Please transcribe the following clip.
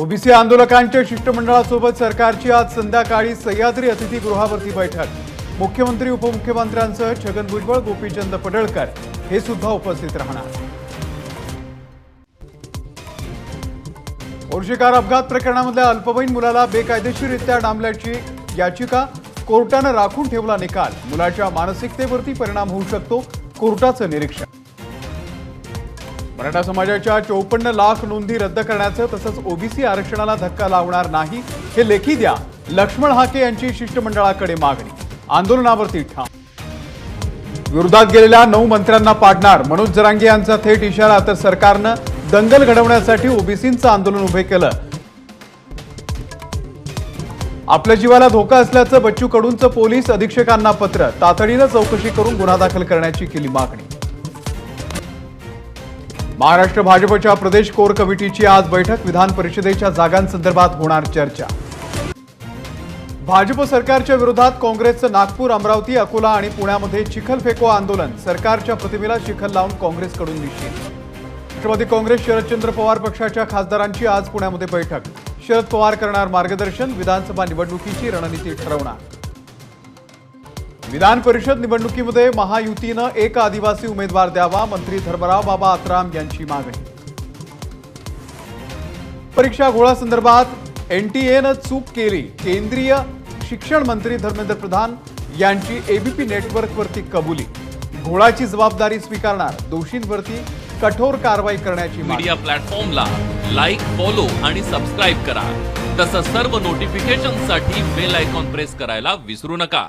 OBC आंदोलकांच्या शिष्टमंडळासोबत सरकारची आज संध्याकाळी सह्याद्री अतिथीगृहावरती बैठक. मुख्यमंत्री उपमुख्यमंत्र्यांसह छगन भुजबळ गोपीचंद पडळकर हे सुद्धा उपस्थित राहणार. मोर्शी अपघात प्रकरणामधल्या अल्पवयीन मुलाला बेकायदेशीररित्या डांबल्याची याचिका कोर्टानं राखून ठेवला निकाल. मुलाच्या मानसिकतेवरती परिणाम होऊ शकतो कोर्टाचं निरीक्षण. मराठा समाजाच्या चौपन्न लाख नोंदी रद्द करण्याचं तसंच ओबीसी आरक्षणाला धक्का लावणार नाही हे लेखी द्या. लक्ष्मण हाके यांची शिष्टमंडळाकडे मागणी. आंदोलनावरती ठाम. विरोधात गेलेल्या नऊ मंत्र्यांना पाडणार. मनोज जरांगे यांचा थेट इशारा तर सरकारनं दंगल घडवण्यासाठी ओबीसींचं आंदोलन उभे केलं. आपल्या जीवाला धोका असल्याचं बच्चू कडूंचं पोलीस अधीक्षकांना पत्र. तातडीनं चौकशी करून गुन्हा दाखल करण्याची केली मागणी. महाराष्ट्र भाजपच्या प्रदेश कोर कमिटीची आज बैठक विधान परिषदेच्या जागांसंदर्भात होणार चर्चा. भाजप सरकारच्या विरोधात काँग्रेसचं नागपूर अमरावती अकोला आणि पुण्यामध्ये चिखल फेको आंदोलन. सरकारच्या प्रतिमेला चिखल लावून काँग्रेसकडून निषेध. राष्ट्रवादी काँग्रेस शरदचंद्र पवार पक्षाच्या खासदारांची आज पुण्यामध्ये बैठक. शरद पवार करणार मार्गदर्शन विधानसभा निवडणुकीची रणनीती ठरवणार. विधान परिषद निवडणुकीमध्ये महायुतीनं एक आदिवासी उमेदवार द्यावा मंत्री धर्मराव बाबा आत्राम यांची मागणी. परीक्षा घोळासंदर्भात एनटीएनं चूक केली. केंद्रीय शिक्षण मंत्री धर्मेंद्र प्रधान यांची एबीपी नेटवर्कवरती कबुली. घोळाची जबाबदारी स्वीकारणार दोषींवरती कठोर कारवाई करण्याची मीडिया प्लॅटफॉर्मला लाईक फॉलो आणि सबस्क्राईब करा. तसंच सर्व नोटिफिकेशनसाठी बेल आयकॉन प्रेस करायला विसरू नका.